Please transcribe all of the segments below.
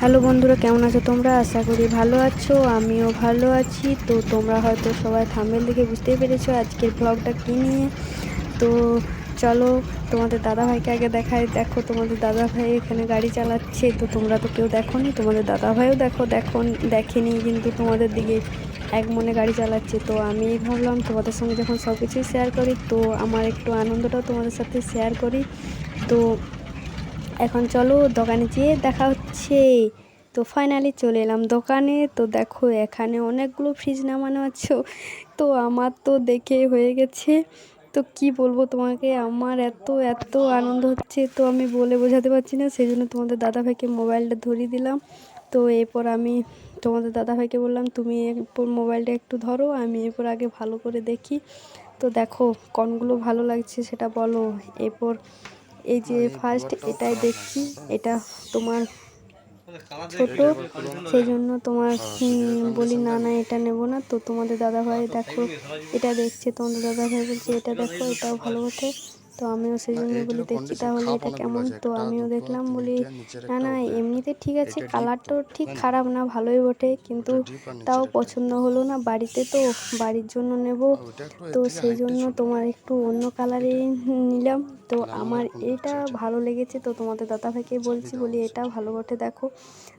Hello বন্ধুরা, কেমন আছো তোমরা? আশা করি ভালো আছো, আমিও ভালো আছি। তো তোমরা হয়তো সবাই থামেল দেখে বুঝতেই পেরেছ আজকের ব্লগটা কী নিয়ে। তো চলো, তোমাদের দাদা ভাইকে আগে দেখাই। দেখো, তোমাদের দাদা ভাই এখানে গাড়ি চালাচ্ছে। তো তোমরা তো কেউ দেখো নি তোমাদের দাদা ভাইও দেখো দেখো, দেখেনি কিন্তু তোমাদের দিকে এক মনে গাড়ি চালাচ্ছে। তো আমি ভাবলাম তোমাদের সঙ্গে যখন সব কিছুই শেয়ার করি, তো আমার একটু আনন্দটাও তোমাদের সাথে শেয়ার করি। তো এখন চলো দোকানে যেয়ে দেখা হচ্ছে। তো ফাইনালি চলে এলাম দোকানে। তো দেখো, এখানে অনেকগুলো ফ্রিজ নামানো আছে। তো আমার তো দেখে হয়ে গেছে। তো কি বলব তোমাকে, আমার এত এত আনন্দ হচ্ছে। তো আমি বলে বোঝাতে পারছি না সেই জন্য তোমাদের দাদাভাইকে মোবাইলটা ধরিয়ে দিলাম। তো এরপর আমি তোমাদের দাদাভাইকে বললাম, তুমি এরপর মোবাইলটা একটু ধরো, আমি এরপর আগে ভালো করে দেখি। তো দেখো, কোনগুলো ভালো লাগছে সেটা বলো। এরপর এই যে ফার্স্ট এটাই দেখছি এটা তোমার ছোট সেই জন্য তোমার বলি না না এটা নেব না। তো তোমাদের দাদাভাই দেখো এটা দেখছে তোমাদের দাদাভাই বলছে এটা দেখো এটাও ভালো ওঠে তো আমিও সেই জন্য বলি দেখি তাহলে এটা কেমন তো আমিও দেখলাম বলি না না এমনিতে ঠিক আছে কালারটাও ঠিক খারাপ না ভালোই বটে কিন্তু তাও পছন্দ হলো না বাড়িতে তো বাড়ির জন্য নেব। তো সেই জন্য তোমার একটু অন্য কালারে নিলাম। তো আমার এটা ভালো লেগেছে তো তোমাদের দাদাভাইকে বলছি বলি এটা ভালো বটে দেখো।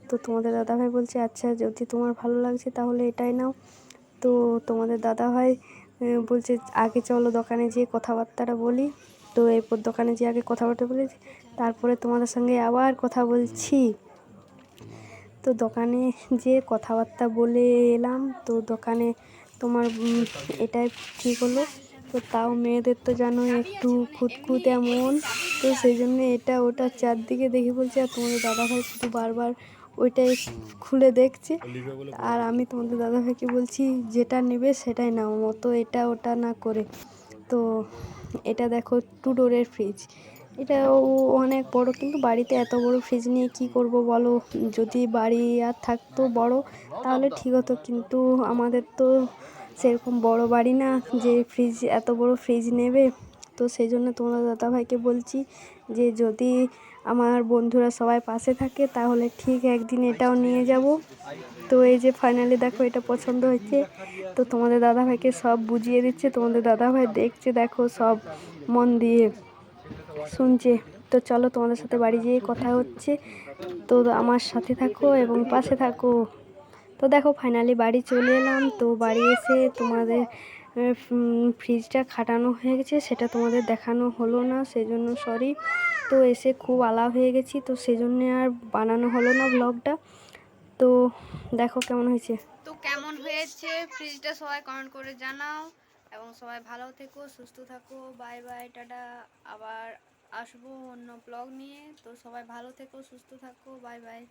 তো তোমাদের দাদাভাই বলছে আচ্ছা যদি তোমার ভালো লাগছে তাহলে এটাই নাও। তো তোমাদের দাদাভাই বলছে আগে চলো দোকানে যেয়ে কথাবার্তাটা বলি। তো এরপর দোকানে যেয়ে আগে কথা কথাবার্তা বলেছি তারপরে তোমাদের সঙ্গে আবার কথা বলছি। তো দোকানে যে কথাবার্তা বলে এলাম। তো দোকানে তোমার এটাই ঠিক হলো। তো তাও মেয়েদের তো জানো একটু খুঁতখুত এমন। তো সেই জন্য এটা ওটা চারদিকে দেখে বলছে, আর তোমাদের দাদাভাই শুধু বারবার ওইটাই খুলে দেখছে। আর আমি তোমাদের দাদাভাইকে বলছি, যেটা নেবে সেটাই নাও, মতো এটা ওটা না করে। তো এটা দেখো টু ডোরের ফ্রিজ এটা ও- অনেক বড়, কিন্তু বাড়িতে এত বড় ফ্রিজ নিয়ে কি করব বলো? যদি বাড়ি আর থাকতো বড়, তাহলে ঠিক হতো, কিন্তু আমাদের তো সেরকম বড় বাড়ি না, যে ফ্রিজ এত বড় ফ্রিজ নেবে। তো সেই জন্য তোমরা দাদাভাইকে বলছি যে যদি আমার বন্ধুরা সবাই পাশে থাকে, তাহলে ঠিক একদিন এটাও নিয়ে যাব। তো এই যে ফাইনালি দেখো এটা পছন্দ হয়েছে তো তোমাদের দাদাভাইকে সব বুঝিয়ে দিচ্ছে, তোমাদের দাদাভাই দেখছে, দেখো সব মন দিয়ে শুনছে। তো চলো তোমাদের সাথে বাড়ি যেয়ে কথা হচ্ছে। তো আমার সাথে থাকো এবং পাশে থাকো। তো দেখো ফাইনালি বাড়ি চলে এলাম। তো বাড়ি এসে তোমাদের ফ্রিজটা খাটানো হয়ে গেছে, সেটা তোমাদের দেখানো হলো না সেই জন্য সরি তো এসে খুব আলা হয়ে গেছি, তো সেই জন্য আর বানানো হলো না ব্লগটা তো দেখো কেমন হয়েছে। তো কেমন হয়েছে? ফ্রিজটা সবাই কমেন্ট করে জানাও এবং সবাই ভালো থেকো, সুস্থ থাকো। Bye bye tata. আবার আসব অন্য ব্লগ নিয়ে। তো সবাই ভালো থেকো, সুস্থ থাকো। Bye by